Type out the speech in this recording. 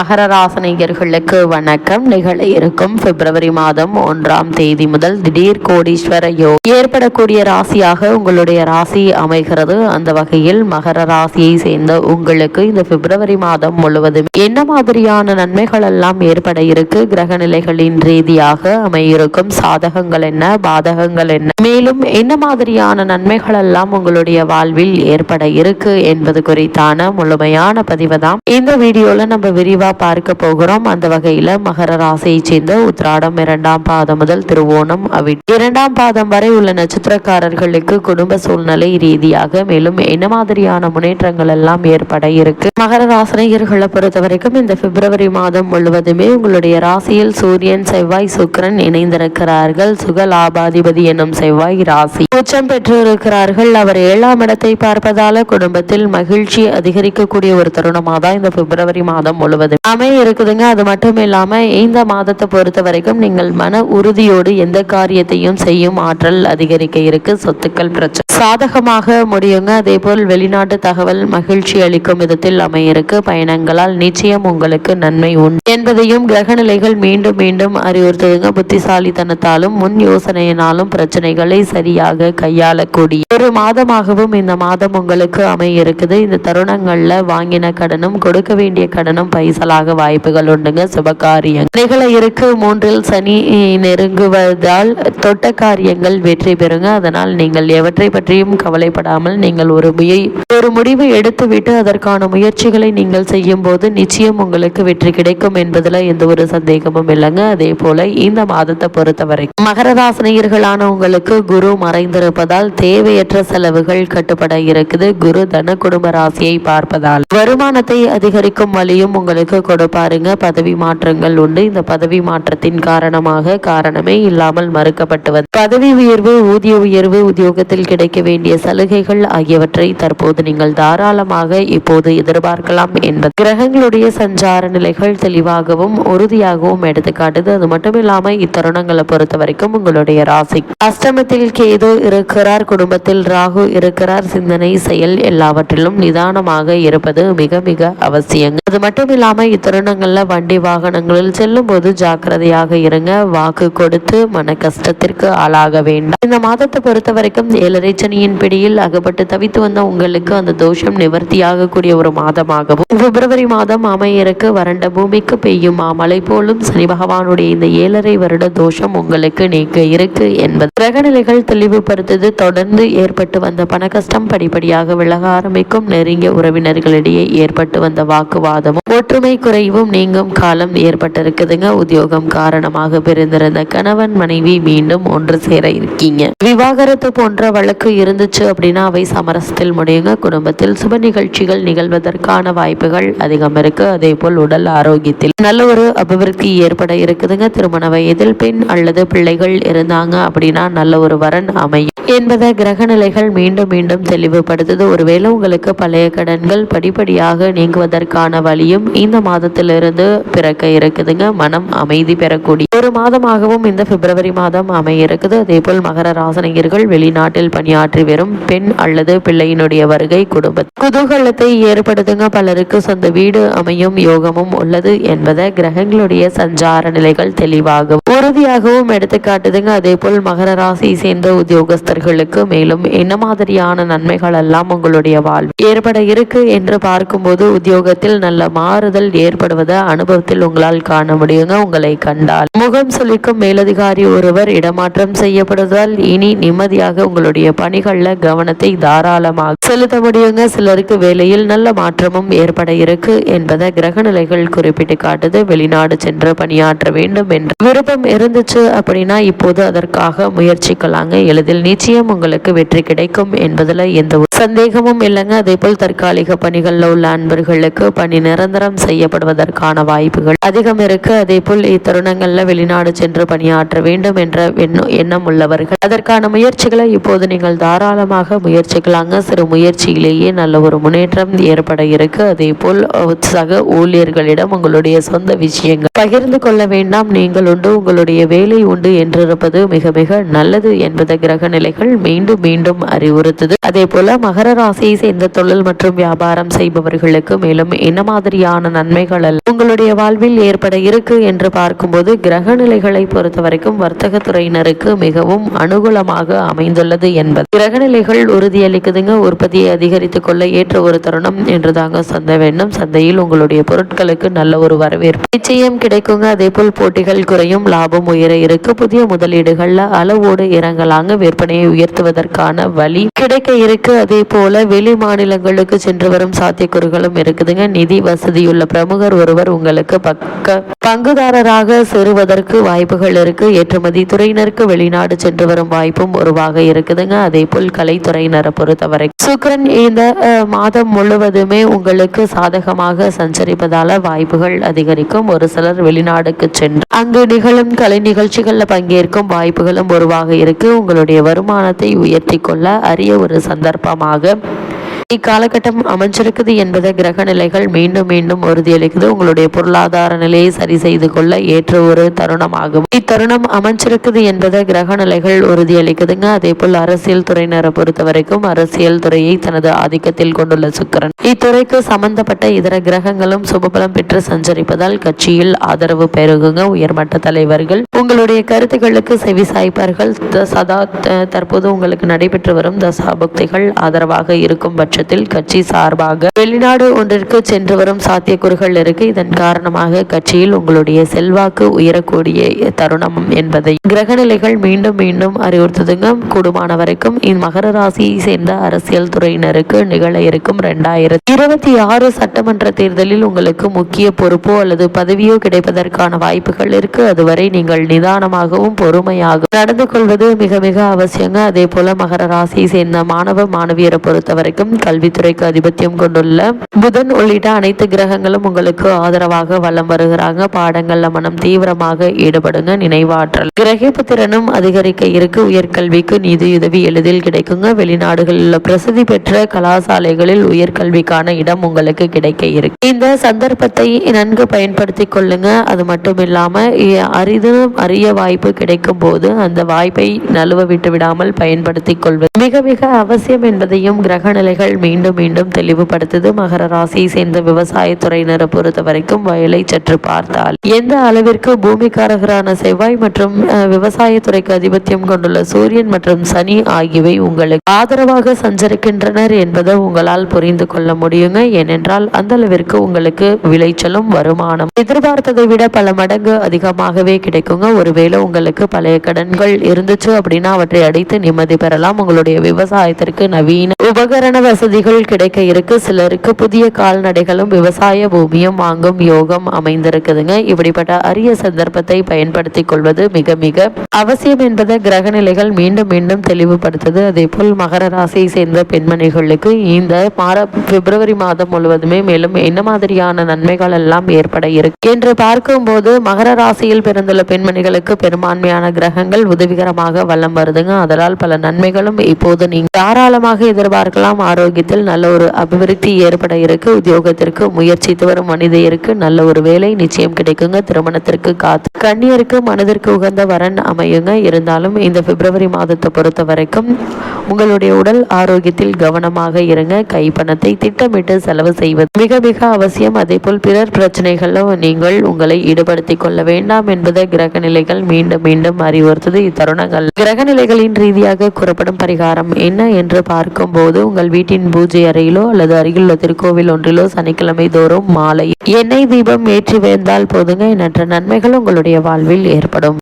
மகர ராசனிகர்களுக்கு வணக்கம். நிகழ இருக்கும் பிப்ரவரி மாதம் ஒன்றாம் தேதி முதல் திடீர் கோடீஸ்வர யோ ஏற்படக்கூடிய ராசியாக உங்களுடைய ராசி அமைகிறது. அந்த வகையில் மகர ராசியை சேர்ந்த உங்களுக்கு இந்த பிப்ரவரி மாதம் முழுவதும் என்ன மாதிரியான நன்மைகள் எல்லாம் ஏற்பட இருக்கு? கிரக நிலைகளின் ரீதியாக அமையிருக்கும் சாதகங்கள் என்ன? பாதகங்கள் என்ன? மேலும் என்ன மாதிரியான நன்மைகள் எல்லாம் உங்களுடைய வாழ்வில் ஏற்பட இருக்கு என்பது குறித்தான முழுமையான பதிவு தான். இந்த வீடியோல நம்ம விரிவா பார்க்க போகிறோம். அந்த வகையில் மகர ராசியை சேர்ந்த உத்ராடம் இரண்டாம் பாதம் முதல் திருவோணம் அவிட் இரண்டாம் பாதம் வரை உள்ள நட்சத்திரக்காரர்களுக்கு குடும்ப சூழ்நிலை ரீதியாக மேலும் என்ன மாதிரியான முன்னேற்றங்கள் எல்லாம் ஏற்பட இருக்கு? மகர ராசினியர்களை பொறுத்த வரைக்கும் இந்த பிப்ரவரி மாதம் முழுவதுமே உங்களுடைய ராசியில் சூரியன் செவ்வாய் சுக்கிரன் இணைந்திருக்கிறார்கள். சுக லாபாதிபதி என்னும் செவ்வாய் ராசி. உச்சம் பெற்றிருக்கிறார்கள். அவர் ஏழாம் இடத்தை பார்ப்பதால குடும்பத்தில் மகிழ்ச்சி அதிகரிக்கக்கூடிய ஒரு தருணமாக தான் இந்த பிப்ரவரி மாதம் முழுவதும் அமைய இருக்குதுங்க அது மட்டும் இல்லாமல் இந்த மாதத்தை பொறுத்த வரைக்கும் நீங்கள் மன உறுதியோடு எந்த காரியத்தையும் செய்யும் ஆற்றல் அதிகரிக்க இருக்கு. சொத்துக்கள் பிரச்சனை சாதகமாக முடியுங்க. அதே போல் வெளிநாட்டு தகவல் மகிழ்ச்சி அளிக்கும் விதத்தில் அமையிருக்கு. பயணங்களால் நிச்சயம் உங்களுக்கு நன்மை உண்டு. என்பதையும் கிரக நிலைகள் மீண்டும் மீண்டும் அறிவுறுத்துதுங்க. புத்திசாலித்தனத்தாலும் முன் யோசனையினாலும் பிரச்சனைகளை சரியாக கையாளக்கூடிய ஒரு மாதமாகவும் இந்த மாதம் உங்களுக்கு அமைய இருக்குது இந்த தருணங்கள்ல வாங்கின கடனும் கொடுக்க வேண்டிய கடனும் பைசலாக வாய்ப்புகள் உண்டுங்க. சுபகாரியம் நிகழ இருக்கு. மூன்றில் சனி நெருங்குவதால் தொட்ட காரியங்கள் வெற்றி பெறுங்க. அதனால் நீங்கள் எவற்றை பற்றி பற்றியும் கவலைப்படாமல் நீங்கள் ஒரு முயை ஒரு முடிவு எடுத்துவிட்டு அதற்கான முயற்சிகளை நீங்கள் செய்யும் போது நிச்சயம் உங்களுக்கு வெற்றி கிடைக்கும் என்பதில் எந்த ஒரு சந்தேகமும் இல்லைங்க. அதே போல இந்த மாதத்தை பொறுத்தவரை மகர உங்களுக்கு குரு மறைந்திருப்பதால் தேவையற்ற செலவுகள் கட்டுப்பட இருக்குது. குரு தன குடும்ப ராசியை பார்ப்பதால் வருமானத்தை அதிகரிக்கும் வழியும் உங்களுக்கு கொடுப்பாருங்க. பதவி மாற்றங்கள் உண்டு. இந்த பதவி மாற்றத்தின் காரணமாக காரணமே இல்லாமல் மறுக்கப்பட்டு வந்து பதவி உயர்வு ஊதிய உயர்வு உத்தியோகத்தில் கிடைக்க வேண்டிய சலுகைகள் ஆகியவற்றை தற்போது நீங்கள் தாராளமாக இப்போது எதிர்பார்க்கலாம் என்பது. கிரகங்களுடைய சஞ்சார நிலைகள் தெளிவாகவும் உறுதியாகவும் எடுத்துக்காட்டுது அது மட்டும் இல்லாம இத்தருணங்களை பொறுத்த வரைக்கும் உங்களுடைய ராசி. அஷ்டமத்தில் கேது இருக்கிறார் குடும்பத்தில் ராகு இருக்கிறார். சிந்தனை செயல் எல்லாவற்றிலும் நிதானமாக இருப்பது மிக மிக அவசியங்க. அது மட்டும் இல்லாமல் இத்தருணங்களில் வண்டி வாகனங்களில் செல்லும் போது ஜாக்கிரதையாக இருங்க. வாக்கு கொடுத்து மன கஷ்டத்திற்கு ஆளாக வேண்டாம். இந்த மாதத்தை பொறுத்த வரைக்கும் ஏழரை சனியின் பிடியில் அகப்பட்டு தவித்து வந்த உங்களுக்கு அந்த தோஷம் நிவர்த்தியாகக்கூடிய ஒரு மாதமாகவும் பிப்ரவரி மாதம் அமையருக்கு வறண்ட பூமிக்கு பெய்யும் மாமலை போலும் சனி பகவானுடைய இந்த ஏழரை வருட தோஷம் உங்களுக்கு நீக்க இருக்கு என்பது. கிரகநிலைகள் தெளிவுபடுத்தது தொடர்ந்து ஏற்பட்டு வந்த பண கஷ்டம் படிப்படியாக விலக ஆரம்பிக்கும். நெருங்கிய உறவினர்களிடையே ஏற்பட்டு வந்த வாக்குவாதமும் ஒற்றுமை குறைவும் நீங்கும் காலம் ஏற்பட்டிருக்குதுங்க. உத்தியோகம் காரணமாக பிரிந்திருந்த கணவன் மனைவி மீண்டும் ஒன்று சேர இருக்கீங்க. விவாகரத்து போன்ற வழக்கு இருந்துச்சு அப்படின்னா அவை சமரசத்தில் முடியுங்க. குடும்பத்தில் சுப நிகழ்ச்சிகள் நிகழ்வதற்கான வாய்ப்புகள் அதிகம் இருக்கு. அதே போல் உடல் ஆரோக்கியத்தில் நல்ல ஒரு அபிவிருத்தி ஏற்பட இருக்குதுங்க. திருமண வயதில் பெண் அல்லது பிள்ளைகள் இருந்தாங்க அப்படின்னா நல்ல ஒரு வரன் அமையும் என்பதை கிரக நிலைகள் மீண்டும் மீண்டும் தெளிவுபடுத்துது. ஒருவேளை உங்களுக்கு பழைய கடன்கள் படிப்படியாக நீங்குவதற்கான வழியும் இந்த மாதத்திலிருந்து பிறக்க இருக்குதுங்க. மனம் அமைதி பெறக்கூடிய ஒரு மாதமாகவும் இந்த பிப்ரவரி மாதம் அமைய இருக்குது அதே போல் மகர ராசனிகர்கள் வெளிநாட்டில் பணியாற்றி வரும் பெண் அல்லது பிள்ளையினுடைய வருகை குடும்ப குதூகலத்தை ஏற்படுத்துங்க. பலருக்கு சொந்த வீடு அமையும் யோகமும் உள்ளது என்பதை கிரகங்களுடைய சஞ்சார நிலைகள் தெளிவாகும் உறுதியாகவும் எடுத்துக்காட்டுதுங்க. அதே போல் மகர ராசியை சேர்ந்த உத்தியோகஸ்தர்களுக்கு மேலும் என்ன மாதிரியான நன்மைகள் எல்லாம் உங்களுடைய வாழ்வு ஏற்பட இருக்கு என்று பார்க்கும்போது உத்தியோகத்தில் நல்ல மாறுதல் ஏற்படுவதை அனுபவத்தில் உங்களால் காண முடியுங்க. உங்களை கண்டால். முகம் சுழிக்கும் மேலதிகாரி ஒருவர் இடமாற்றம் செய்யப்படுவதால் இனி நிம்மதியாக உங்களுடைய பணிகள்ல கவனத்தை தாராளமாக செலுத்த முடியுங்க. சிலருக்கு வேலையில் நல்ல மாற்றமும் ஏற்பட இருக்கு என்பதை கிரகநிலைகள் குறிப்பிட்டு காட்டுது. வெளிநாடு சென்று பணியாற்ற வேண்டும் என்று விருப்பம் இருந்துச்சு அப்படின்னா இப்போது அதற்காக முயற்சிக்கலாங்க. எளிதில் நிச்சயம் உங்களுக்கு வெற்றி கிடைக்கும் என்பதுல எந்த சந்தேகமும் இல்லைங்க. அதே போல் தற்காலிக பணிகளில் உள்ள அன்பர்களுக்கு பணி நிரந்தரம் செய்யப்படுவதற்கான வாய்ப்புகள் அதிகம் இருக்கு. அதே போல் இத்தருணங்கள்ல வெளிநாடு சென்று பணியாற்ற வேண்டும் என்ற எண்ணம் எண்ணம் உள்ளவர்கள். அதற்கான முயற்சிகளை இப்போது நீங்கள் தாராளமாக முயற்சிக்கலாங்க. சிறு முயற்சியிலேயே நல்ல ஒரு முன்னேற்றம் ஏற்பட இருக்கு. அதே போல் சக ஊழியர்களிடம் உங்களுடைய சொந்த விஷயங்கள் பகிர்ந்து கொள்ள வேண்டாம். நீங்கள் உண்டு உங்களுடைய வேலை உண்டு என்றிருப்பது மிக மிக நல்லது என்பது கிரக நிலைகள் மீண்டும் மீண்டும் அறிவுறுத்துது. அதே போல மகர ராசியை சேர்ந்த தொழில் மற்றும் வியாபாரம் செய்பவர்களுக்கு மேலும் என்ன மாதிரியான நன்மைகள் உங்களுடைய வாழ்வில் ஏற்பட இருக்கு என்று பார்க்கும்போது கிரக நிலைகளை பொறுத்த வரைக்கும் வர்த்தக துறையினருக்கு மிகவும் அனுகூலமாக அமைந்துள்ளது என்பது. கிரக நிலைகள் உறுதியளிக்குதுங்க உற்பத்தியை அதிகரித்துக் கொள்ள ஏற்ற ஒரு தருணம் என்று தாங்க சந்தை வேண்டும். சந்தையில் உங்களுடைய பொருட்களுக்கு நல்ல ஒரு வரவேற்பு. நிச்சயம் கிடைக்குங்க. அதே போல் போட்டிகள் குறையும் லாபம் உயர இருக்கு. புதிய முதலீடுகள்ல அளவோடு இறங்கலாங்க. விற்பனையை உயர்த்துவதற்கான வழி கிடைக்க இருக்குது அதே போல் வெளி மாநிலங்களுக்கு சென்று வரும் சாத்தியக்கூறுகளும் இருக்குதுங்க. நிதி வசதியுள்ள பிரமுகர் ஒருவர் உங்களுக்கு பக்க பங்குதாரராக சேருவதற்கு வாய்ப்புகள் இருக்கு. ஏற்றுமதி துறையினருக்கு வெளிநாடு சென்று வரும் வாய்ப்பும் உருவாக இருக்குதுங்க. அதே போல் கலைத்துறையினரை பொறுத்தவரை சுக்கிரன் இந்த மாதம் முழுவதுமே உங்களுக்கு சாதகமாக சஞ்சரிப்பதால வாய்ப்புகள் அதிகரிக்கும். ஒரு சிலர் வெளிநாடுக்கு சென்று அங்கு நிகழும் கலை நிகழ்ச்சிகளில் பங்கேற்கும் வாய்ப்புகளும் உருவாக இருக்கு. உங்களுடைய வருமானத்தை உயர்த்தி கொள்ள அரிய ஒரு சந்தர்ப்பமாக இக்காலகட்டம் அமைஞ்சிருக்குது என்பதை கிரக நிலைகள் மீண்டும் மீண்டும் உறுதியளிக்குது. உங்களுடைய பொருளாதார நிலையை சரி செய்து கொள்ள ஏற்ற ஒரு தருணமாகும். இத்தருணம் அமைஞ்சிருக்குது என்பதை கிரக நிலைகள் உறுதியளிக்குதுங்க. அதே போல் அரசியல் துறையினரை பொறுத்த வரைக்கும் அரசியல் துறையை தனது ஆதிக்கத்தில் கொண்டுள்ள சுக்கிரன். இத்துறைக்கு சம்பந்தப்பட்ட இதர கிரகங்களும் சுபபலம் பெற்று சஞ்சரிப்பதால் கட்சியில் ஆதரவு பெருகுங்க. உயர்மட்ட தலைவர்கள் உங்களுடைய கருத்துக்களுக்கு செவி சாய்ப்பார்கள். த- சதா தற்போது உங்களுக்கு நடைபெற்று வரும் தசாபக்திகள் ஆதரவாக இருக்கும் பட்சத்தில் கட்சி சார்பாக வெளிநாடு ஒன்றிற்கு சென்று வரும் சாத்தியக்கூறுகள் இருக்கு. இதன் காரணமாக கட்சியில் உங்களுடைய செல்வாக்கு உயரக்கூடிய தருணம் என்பதை கிரகநிலைகள் மீண்டும் மீண்டும் அறிவுறுத்துதுங்க. கூடுமான வரைக்கும் மகர ராசியை சேர்ந்த அரசியல் துறையினருக்கு நிகழ இருக்கும் ரெண்டாயிரத்தி இருபத்தி ஆறு சட்டமன்ற தேர்தலில் உங்களுக்கு முக்கிய பொறுப்போ அல்லது பதவியோ கிடைப்பதற்கான வாய்ப்புகள் இருக்கு. அதுவரை நீங்கள் நிதானமாகவும் பொறுமையாகவும் நடந்து கொள்வது மிக மிக அவசியங்க. அதே போல மகர ராசியை சேர்ந்த மாணவ மாணவியரை பொறுத்த வரைக்கும் கல்வித்துறைக்கு அதிபத்தியம் கொண்டுள்ள புதன் உள்ளிட்ட அனைத்து கிரகங்களும் உங்களுக்கு ஆதரவாக வலம் வருகிறாங்க. பாடங்கள்ல மனம் தீவிரமாக ஈடுபடுங்க நினைவாற்றல். கிரகிப்பு திறனும் அதிகரிக்க இருக்கு. உயர்கல்விக்கு நிதியுதவி எளிதில் கிடைக்குங்க. வெளிநாடுகளில் உள்ள பிரசித்தி பெற்ற கலாசாலைகளில் உயர்கல்விக்கான இடம் உங்களுக்கு கிடைக்க இருக்கு. இந்த சந்தர்ப்பத்தை நன்கு பயன்படுத்தி கொள்ளுங்க. அது மட்டும் இல்லாம அரிதும் அரிய வாய்ப்பு கிடைக்கும் போது அந்த வாய்ப்பை நழுவ விட்டு விடாமல் பயன்படுத்தி கொள்வது மிக மிக அவசியம் என்பதையும் கிரக நிலைகள் மீண்டும் மீண்டும் தெளிவுபடுத்துது. மகர ராசியை சேர்ந்த விவசாயத்துறையினரை பொறுத்த வரைக்கும் வயலை சற்று பார்த்தால். எந்த அளவிற்கு பூமிக்காரகரான செவ்வாய் மற்றும் விவசாயத்துறைக்கு அதிபத்தியம் கொண்டுள்ள சூரியன் மற்றும் சனி ஆகியவை உங்களுக்கு ஆதரவாக சஞ்சரிக்கின்றனர் என்பதை உங்களால் புரிந்து கொள்ள முடியுங்க. ஏனென்றால் அந்த அளவிற்கு உங்களுக்கு விளைச்சலும் வருமானம். எதிர்பார்த்ததை விட பல மடங்கு அதிகமாகவே கிடைக்குங்க. ஒருவேளை உங்களுக்கு பழைய கடன்கள் இருந்துச்சு அப்படின்னா அவற்றை அடைத்து நிம்மதி பெறலாம். உங்களுடைய விவசாயத்திற்கு நவீன உபகரண வசதி வசதிகள் கிடைக்க இருக்கு. சிலருக்கு புதிய கால்நடைகளும் விவசாய பூமியும் வாங்கும் யோகம் அமைந்திருக்குதுங்க. இப்படிப்பட்ட அரிய சந்தர்ப்பத்தை பயன்படுத்திக் கொள்வது மிக மிக அவசியம் என்பதை கிரக நிலைகள் மீண்டும் மீண்டும் தெளிவுபடுத்துது. அதே போல் மகர ராசியை சேர்ந்த பெண்மணிகளுக்கு இந்த மார பிப்ரவரி மாதம் முழுவதுமே மேலும் என்ன மாதிரியான நன்மைகள் எல்லாம் ஏற்பட இருக்கு என்று பார்க்கும்போது மகர ராசியில் பிறந்துள்ள பெண்மணிகளுக்கு பெரும்பான்மையான கிரகங்கள் உதவிகரமாக வல்லம் வருதுங்க. அதனால் பல நன்மைகளும் இப்போது நீங்க தாராளமாக எதிர்பார்க்கலாம். உத்தியோகத்தில் நல்ல ஒரு அபிவிருத்தி ஏற்பட இருக்கு. உத்தியோகத்திற்கு முயற்சித்து வரும் மனிதருக்கு நல்ல ஒரு வேலை நிச்சயம் கிடைக்குங்க. திருமணத்திற்கு காத்து கண்ணியருக்கு மனதிற்கு உகந்த வரன் அமையுங்க. இருந்தாலும் இந்த பிப்ரவரி மாதத்தை பொறுத்த வரைக்கும் உங்களுடைய உடல் ஆரோக்கியத்தில் கவனமாக இருங்க. கைப்பணத்தை திட்டமிட்டு செலவு செய்வது மிக மிக அவசியம். அதே போல் பிறர் பிரச்சனைகளும் நீங்கள் உங்களை ஈடுபடுத்திக் கொள்ள வேண்டாம் என்பதை கிரக நிலைகள் மீண்டும் மீண்டும் அறிவுறுத்தது. இத்தருணங்கள் கிரக நிலைகளின் ரீதியாக கூறப்படும் பரிகாரம் என்ன என்று பார்க்கும்போது உங்கள் வீட்டின் பூஜை அறையிலோ அல்லது அருகிலுள்ள திருக்கோவில் ஒன்றிலோ சனிக்கிழமை தோறும் மாலை. எண்ணெய் தீபம் ஏற்றி வந்தால் போதுங்க. எண்ணற்ற நன்மைகள் உங்களுடைய வாழ்வில் ஏற்படும்.